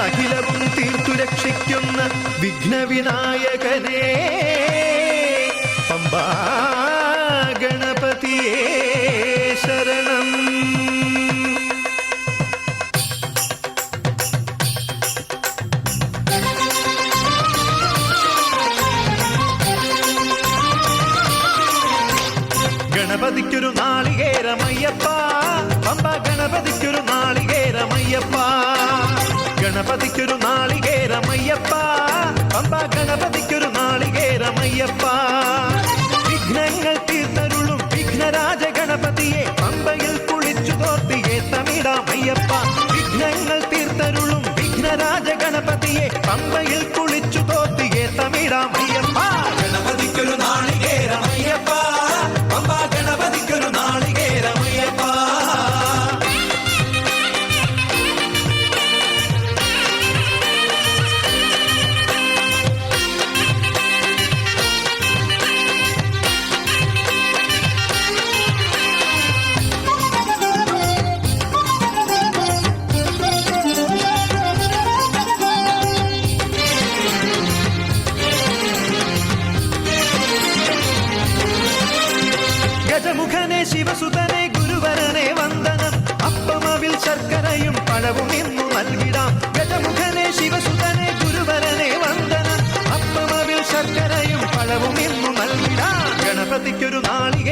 സഹിലവും തീർത്തു രക്ഷിക്കുന്ന വിഘ്നവിനാ பம்பையில் താഴവും നിന്നു നൽകിടാം. ഗജമുഖനെ ശിവസുതനെ ഗുരുവരനെ വന്ദനം. അപ്പമവിൽ ശർക്കരയും പഴവും നിന്നു നൽകിടാം. ഗണപതിക്കൊരു നാളിക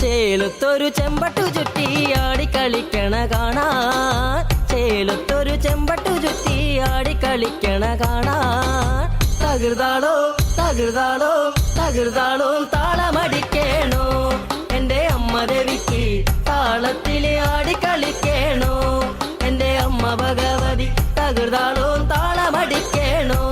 ചേലത്തൊരു ചെമ്പട്ടു ചുറ്റി ആടി കളിക്കണ കാണാൻ. ചേലത്തൊരു ചെമ്പട്ടു ചുറ്റി ആടി കളിക്കണ കാണാൻ. തകൃതാളോ തകൃതാളോ തകൃതാളോ താളമടിക്കേണോ? എന്റെ അമ്മ രവിക്ക് താളത്തിലെ ആടി കളിക്കേണോ? എന്റെ അമ്മ ഭഗവതി തകൃതാളോ താളമടിക്കേണോ?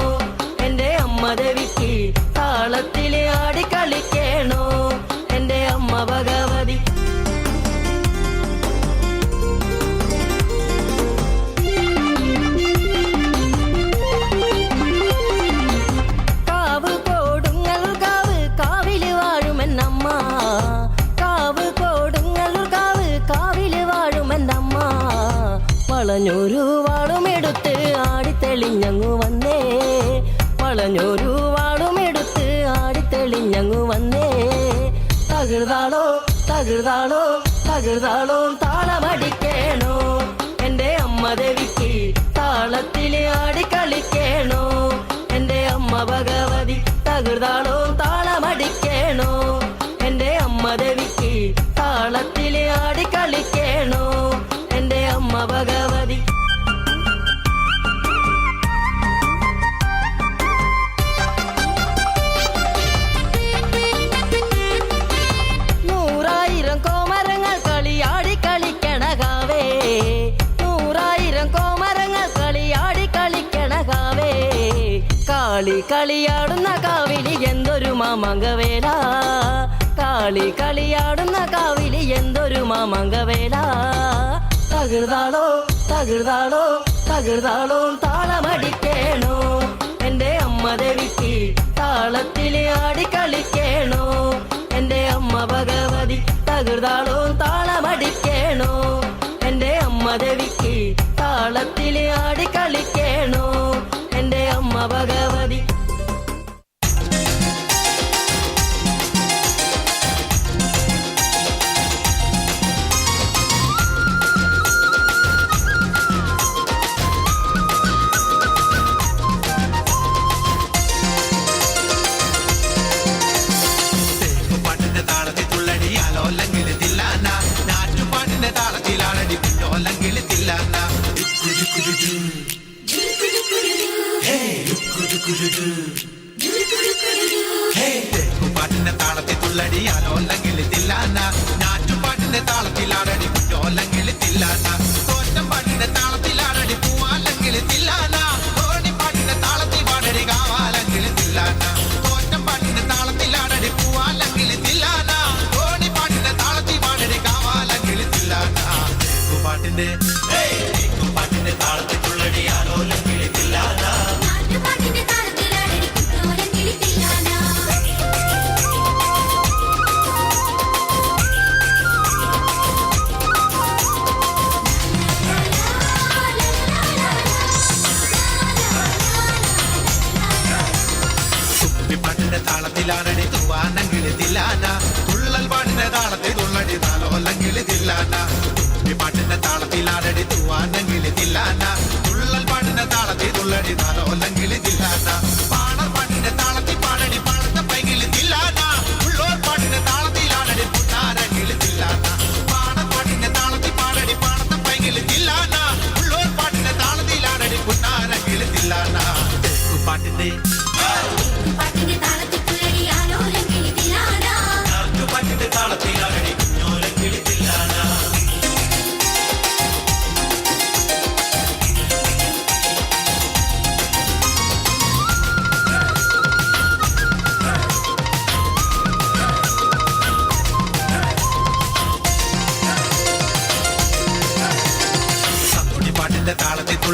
തകൃതാളോ താളമടിക്കേണോ? എന്റെ അമ്മ ദേവിക്ക് താളത്തിലെ ആടി കളിക്കേണോ? എന്റെ അമ്മ ഭഗവതി തകൃതാളോ താളമടിക്കേണോ? എന്റെ അമ്മ ദേവിക്ക് താളത്തിലെ ആടി കളിക്കേണോ? എന്റെ അമ്മ ഭഗവതി കാളി കളിയാടുന്ന കാവിലി എന്തൊരു മാമങ്കവേല? കാളി കളിയാടുന്ന കാവിലി എന്തൊരു മാമങ്കവേല? തകൃതാളോ തകൃതാളോ തകൃതാളോ താളമടിക്കേണോ? എന്റെ അമ്മ ദേവിക്ക് താളത്തിൽ ആടി കളിക്കേണോ? എന്റെ അമ്മ ഭഗവതി തകൃതാളോ താളമടിക്കേണോ? എന്റെ അമ്മ ദേവിക്ക് താളത്തിൽ ആടി பகவதி താളത്തിൽ തുള്ളടി താളത്തിലാണടി തൂവാനെങ്കിൽ തില്ലാന തുള്ളൽ പാട്ടിന്റെ താളത്തിൽ തുള്ളടി താലോല്ലെങ്കിൽ തില്ലാന പാട്ടിന്റെ താളത്തിലാണടി തൂവാനെങ്കിൽ തില്ലാന തുള്ളൽ പാട്ടിന്റെ താളത്തിൽ തുള്ളടി താലോല്ലെങ്കിൽ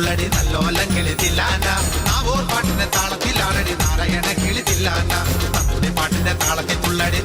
തുള്ളടി നല്ലോലം കിളിത്തില്ലാന നാവൂർ പാട്ടിന്റെ താളത്തിലാണടി നാരായണ കിളിത്തില്ലാന സക്കുടി പാട്ടിന്റെ താളത്തിൽ തുള്ളടി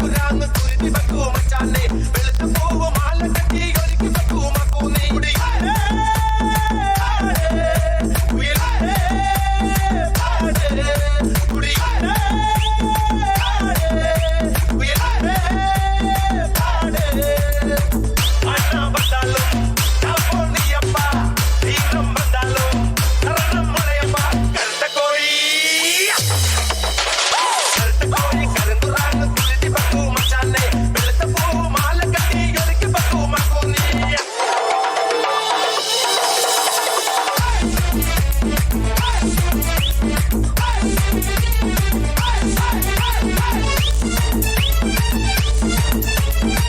കുരാങ്ങ് തുരുതി വെക്കുവോ മച്ചാനെ? വെളുത്ത പോവോ Thank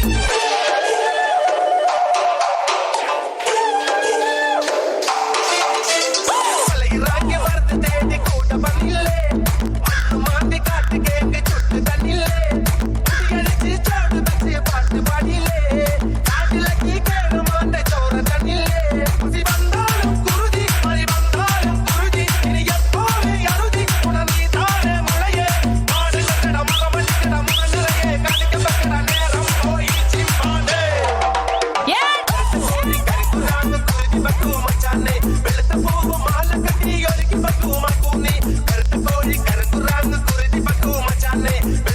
you. me.